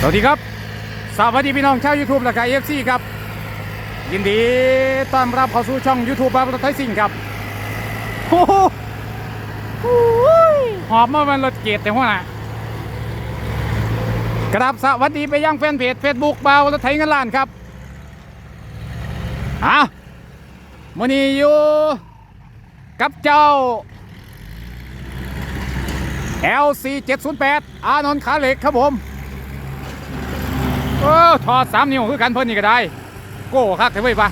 สวัสดีครับ สวัสดีพี่น้องชาว YouTube และก็เอฟซีครับ ยินดีต้อนรับเข้าสู่ช่อง YouTube บาร์ไทยสิงห์ครับโอ้โหอ้ยหอบมาเป็นรถเกตแต่หัวหน้ากราบสวัสดีไปยังแฟนเพจ Facebook บาวรถไทยเงินล้านครับอะมื่อนี้อยู่กับเจ้า LC 708อานนท์ขาเหล็กครับผม ออทอดสามนิ้วคือกันเพิ่นนี่ก็ได้ โก้คักเถอะเว้ยปะ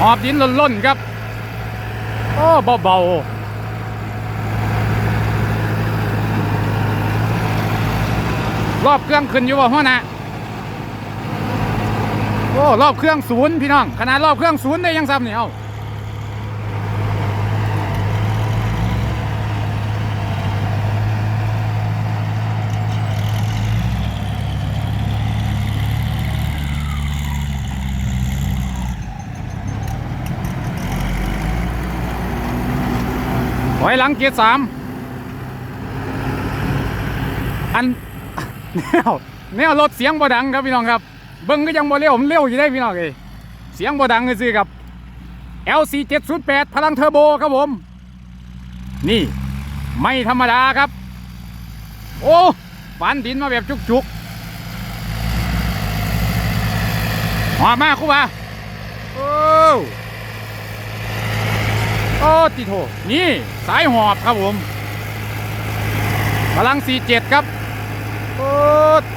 หอบดินล่นๆครับ โอ้เบาๆรอบเครื่องขึ้นอยู่ว่าห้อนะโอ้รอบเครื่องศูนย์พี่น้องขนาดรอบเครื่องศูนย์ได้ยังซ้ำเนี่เอ้า อยหลังเกียร์สามอันแนวแนวรถเสียงบ่ดังครับพี่น้องครับ เบิ้งก็ยังบ่เร็วผมเร็วอยู่ได้พี่น้องเอยเสียงบ่ดังเลยสิครับ LC 708พลังเทอร์โบครับผม นี่ไม่ธรรมดาครับ โอ้ฝันดินมาแบบจุกๆหอมมากคุณบ่าโอ้ โอ้ติโถนี่สายหอบครับผมพลัง 47 ครับโอ้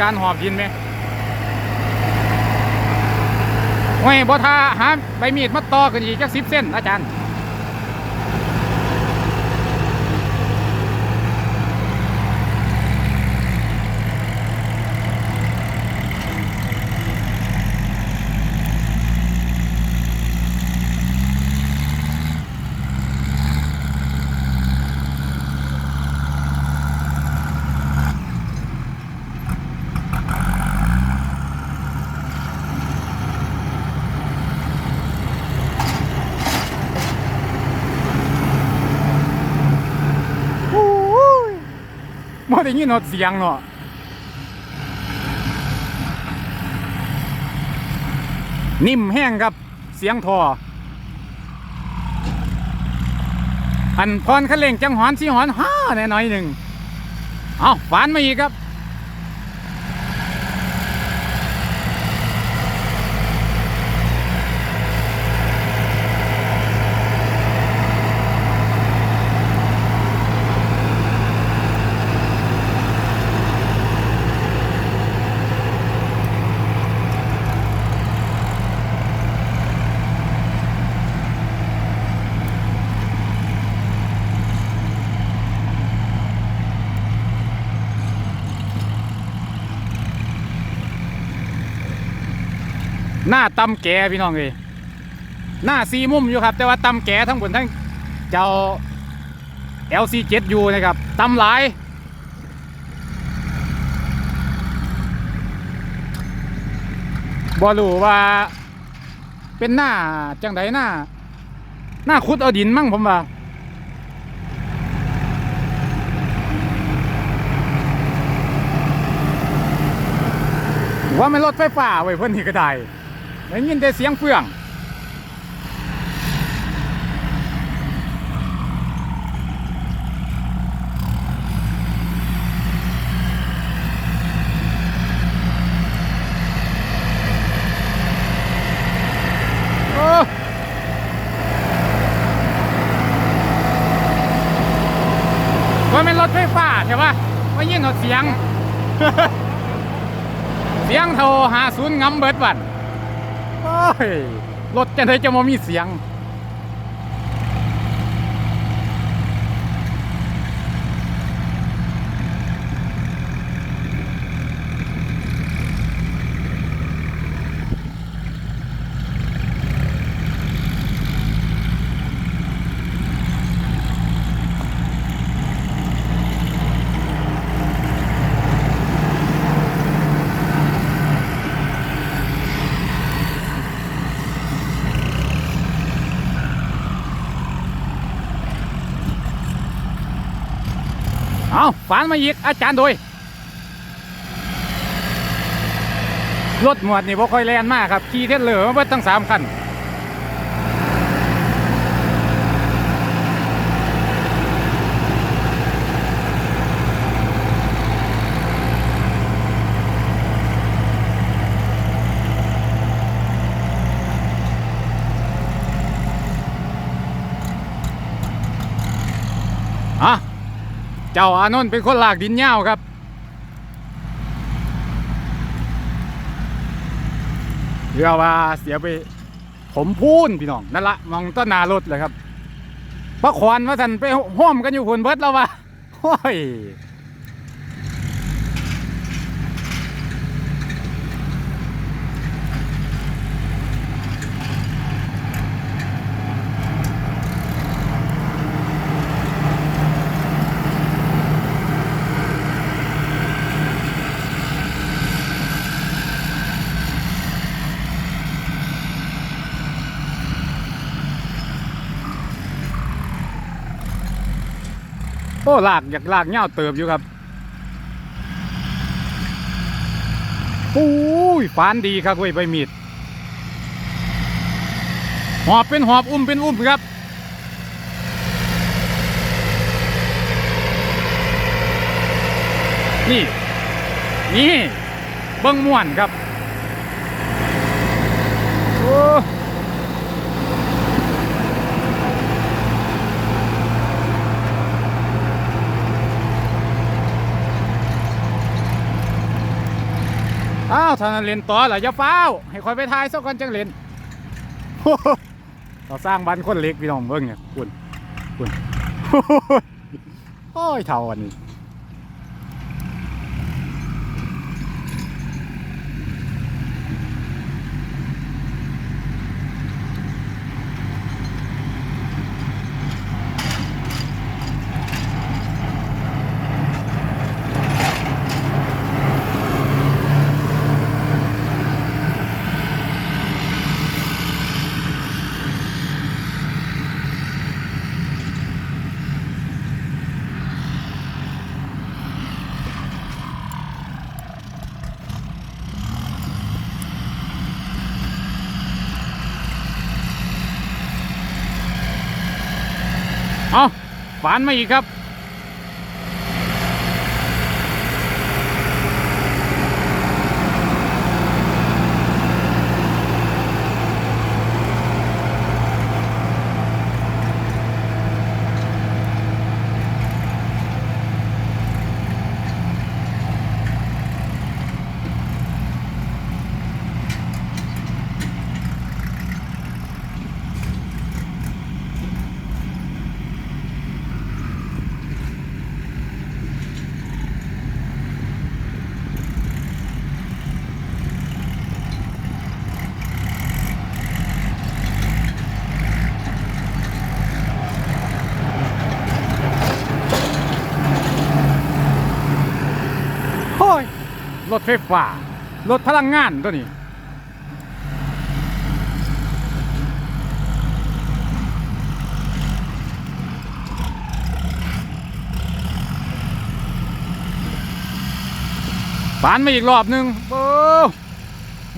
การหอบยินไหมโอ้ยบอทาหาใบมีดมาต่อกันอีกจักสิบเส้นอาจารย์ ได้ยินหอดเสียงเนาะนิ่มแห้งครับเสียงทออันพรคันเล่งจังหอนสีหอนห้าแน่น้อยหนึ่งเอาฝานมาอีกครับ หน้าตำแกพี่น้องเลยหน้าซีมุมอยู่ครับ แต่ว่าตำแกทั้งบนทั้งเจ้า LC7 อยู่นะครับตำหลายบอรู้ว่าเป็นหน้าจังไดหน้า หน้าคุดเอาดินมั่งผมว่าว่ามันรถไฟฟ้าไว้ยเพิ่นนี่ก็ได้ ได้ยินแต่เสียงเฟื่องโอ้ว่ามันรถไฟฟ้าใช่ปะว่ายินเอาเสียง เสียงเท่าหาศูนย์งำเบิดวัน ยรถจะได้จะมามีเสียง เอาฝันมาอีกอาจารย์โดยรถหมวดนี่บ่ค่อยแลนมากครับขี่เทสเลอร์มาเบิดตั้งสามคัน เจ้าอานนท์เป็นคนหลากดินเงาครับ เรือว่าเสียไป ผมพูนพี่น้องนั่นละมองต้นนารถเลยครับพระขวานว่าสันไปห้อมกันอยู่คนเบิดแล้ววะโอ้ย โอ้ลากอยากลากเหย้าเติบอยู่ครับปุ้ยฟานดีครับเว้ยใบมีดหอบเป็นหอบอุ้มเป็นอุ้มครับนี่นี่เบิ้งม่วนครับโอ้ อ้าวทางเล่นต่อเหรออย่าเฝ้าวให้คอยไปทายสักคนจังเล่นเราสร้างบ้านคนเล็กพี่น้องเบิ่งเนี่ยคุณคุณโอ้ยเท่าอันนี้ เอา ฝานมาอีกครับ โอ้ย ร ถไฟฟ้ารถพลังงานตัวนี้ฝานมาอีกรอบหนึ่งโอ้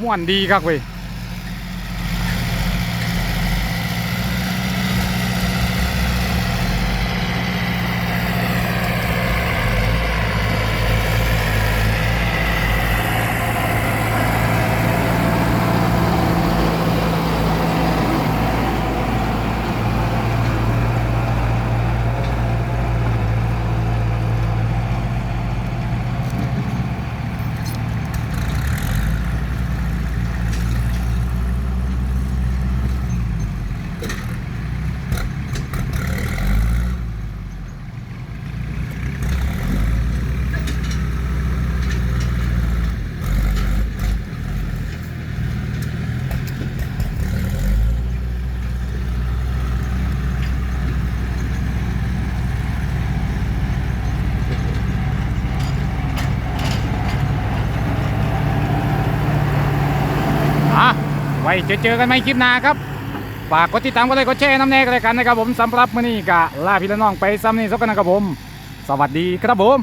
ม่วนดีครับเว้ย อะไว้เจอเจอกันไหมคลิปหน้าครับฝากกดติดตามกดไลค์กดแชร์น้ำแน่กันเลยกันนะครับผมสำหรับมื้อนี้กะลาพี่ละน้องไปซ้ำนี่สักกันนะครับผม สวัสดีครับผม